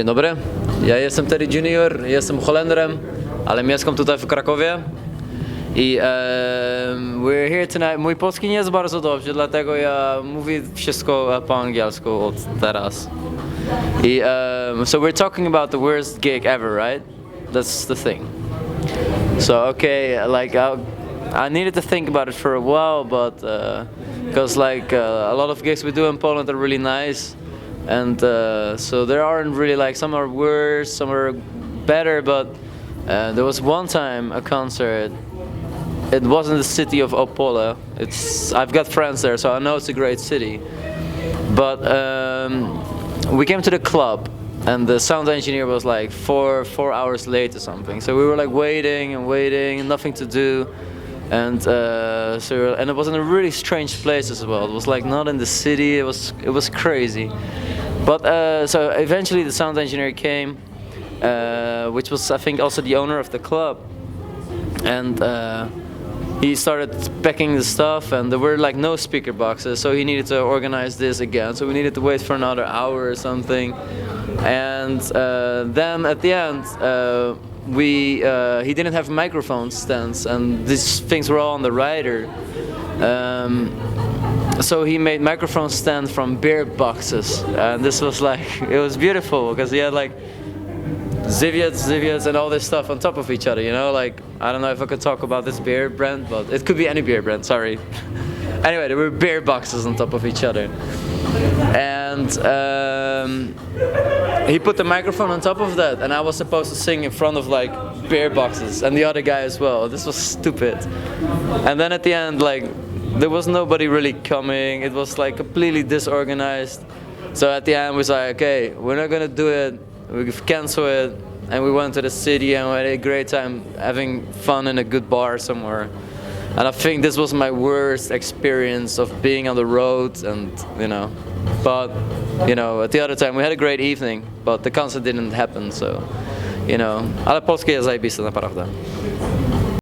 Dzień dobry, ja jestem Terry Junior, jestem Holendrem, ale mieszkam tutaj w Krakowie. I em, we're here tonight. Mój polski nie jest bardzo dobrze, dlatego ja mówię wszystko po angielsku od teraz. I, um, so we're talking about the worst gig ever, right? That's the thing. So okay, like I, I needed to think about it for a while, but because like uh, a lot of gigs we do in Poland are really nice, and uh, so there aren't really like some are worse, some are better, but uh, there was one time a concert. It wasn't the city of Opole. It's I've got friends there, so I know it's a great city. But um, we came to the club, and the sound engineer was like four four hours late or something. So we were like waiting and waiting, nothing to do, and uh, so and it was in a really strange place as well. It was like not in the city. It was it was crazy. But uh, so eventually the sound engineer came, uh, which was I think also the owner of the club, and. Uh, he started packing the stuff and there were like no speaker boxes so he needed to organize this again. So we needed to wait for another hour or something. And uh, then at the end uh, we uh, he didn't have microphone stands and these things were all on the rider um, so he made microphone stand from beer boxes and this was like it was beautiful because he had like Ziviets, Ziviets, and all this stuff on top of each other. You know, like I don't know if I could talk about this beer brand, but it could be any beer brand. Sorry. anyway, there were beer boxes on top of each other, and um, he put the microphone on top of that, and I was supposed to sing in front of like beer boxes, and the other guy as well. This was stupid. And then at the end, like there was nobody really coming. It was like completely disorganized. So at the end, we was like, okay, we're not gonna do it. We cancel it, and we went to the city and we had a great time having fun in a good bar somewhere. And I think this was my worst experience of being on the road, and you know, but you know, at the other time we had a great evening, but the concert didn't happen. So, you know, ale polskie jest zajebiste naprawdę.